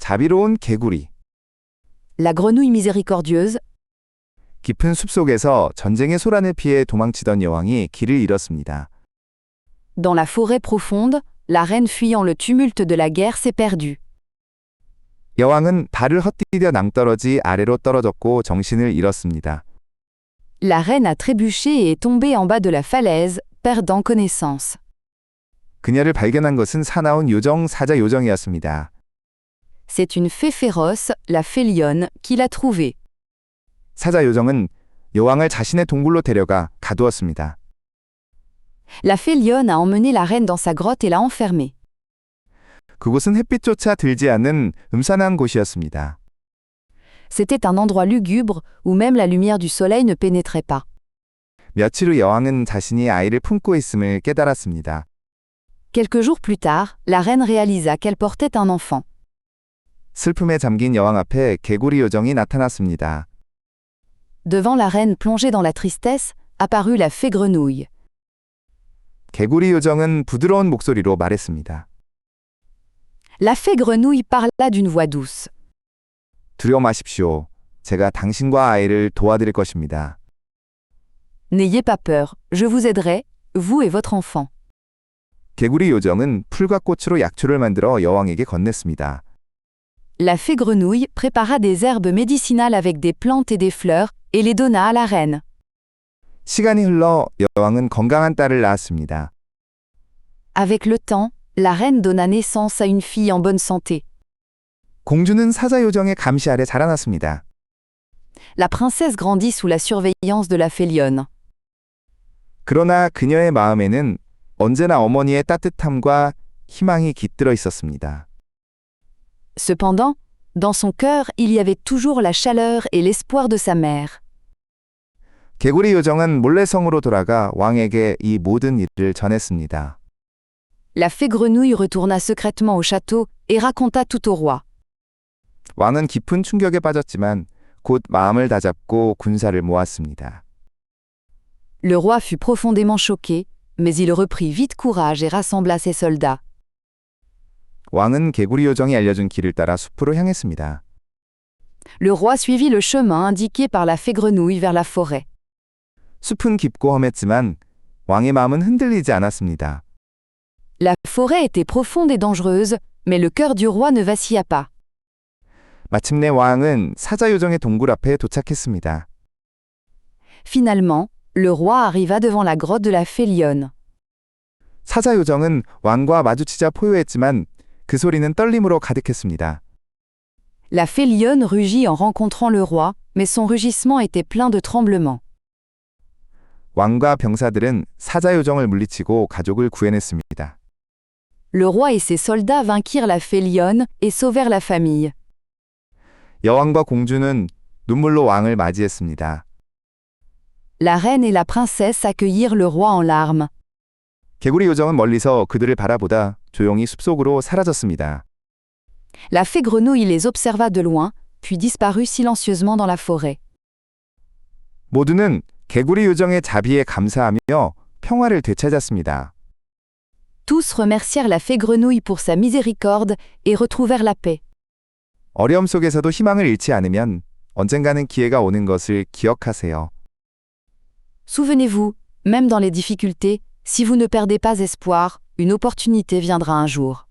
자비로운 개구리. La grenouille miséricordieuse, 깊은 숲속에서 전쟁의 소란을 피해 도망치던 여왕이 길을 잃었습니다. dans la forêt profonde, la reine fuyant le tumulte de la guerre s'est perdue. 여왕은 발을 헛디뎌 낭떠러지 아래로 떨어졌고 정신을 잃었습니다. La reine a trébuché et est tombée en bas de la falaise, perdant connaissance. 그녀를 발견한 것은 사나운 요정 사자 요정이었습니다. C'est une fée féroce, la fée lionne, qui l'a trouvée. 사자 요정은 여왕을 자신의 동굴로 데려가 가두었습니다. La fée lionne a emmené la reine dans sa grotte et l'a enfermée. 그곳은 햇빛조차 들지 않는 음산한 곳이었습니다. C'était un endroit lugubre où même la lumière du soleil ne pénétrait pas. 며칠 후 여왕은 자신이 아이를 품고 있음을 깨달았습니다. Quelques jours plus tard, la reine réalisa qu'elle portait un enfant. 슬픔에 잠긴 여왕 앞에 개구리 요정이 나타났습니다. Devant la reine plongée dans la tristesse, apparut la fée grenouille. 개구리 요정은 부드러운 목소리로 말했습니다. La fée grenouille parla d'une voix douce. 두려워 마십시오. 제가 당신과 아이를 도와드릴 것입니다. N'ayez pas peur, je vous aiderai, vous et votre enfant. 개구리 요정은 풀과 꽃으로 약초를 만들어 여왕에게 건넸습니다. La fée grenouille prépara des herbes médicinales avec des plantes et des fleurs et les donna à la reine. 시간이 흘러 여왕은 건강한 딸을 낳았습니다. Avec le temps, la reine donna naissance à une fille en bonne santé. 공주는 사자 요정의 감시 아래 자라났습니다. La princesse grandit sous la surveillance de la fée lionne. 그러나 그녀의 마음에는 언제나 어머니의 따뜻함과 희망이 깃들어 있었습니다. Cependant, dans son cœur, il y avait toujours la chaleur et l'espoir de sa mère. 개구리 요정은 몰래 성으로 돌아가 왕에게 이 모든 일을 전했습니다. La fée grenouille retourna secrètement au château et raconta tout au roi. 왕은 깊은 충격에 빠졌지만 곧 마음을 다잡고 군사를 모았습니다. Le roi fut profondément choqué, mais il reprit vite courage et rassembla ses soldats. 왕은 개구리 요정이 알려준 길을 따라 숲으로 향했습니다. Le roi suivit le chemin indiqué par la fée grenouille vers la forêt. 숲은 깊고 험했지만 왕의 마음은 흔들리지 않았습니다. La forêt était profonde et dangereuse, mais le cœur du roi ne vacilla pas. 마침내 왕은 사자 요정의 동굴 앞에 도착했습니다. Finalement, le roi arriva devant la grotte de la fée lionne. 사자 요정은 왕과 마주치자 포효했지만 그 소리는 떨림으로 가득했습니다. La fée lionne rugit en rencontrant le roi, mais son rugissement était plein de tremblements. 왕과 병사들은 사자 요정을 물리치고 가족을 구해냈습니다. Le roi et ses soldats vainquirent la fée lionne et sauvèrent la famille. 여왕과 공주는 눈물로 왕을 맞이했습니다. La reine et la princesse accueillirent le roi en larmes. 개구리 요정은 멀리서 그들을 바라보다 조용히 숲속으로 사라졌습니다. La fée grenouille les observa de loin, puis disparut silencieusement dans la forêt. 모두는 개구리 요정의 자비에 감사하며 평화를 되찾았습니다. Tous remercièrent la fée grenouille pour sa miséricorde et retrouvèrent la paix. 어려움 속에서도 희망을 잃지 않으면 언젠가는 기회가 오는 것을 기억하세요. Souvenez-vous, même dans les difficultés, si vous ne perdez pas espoir, une opportunité viendra un jour.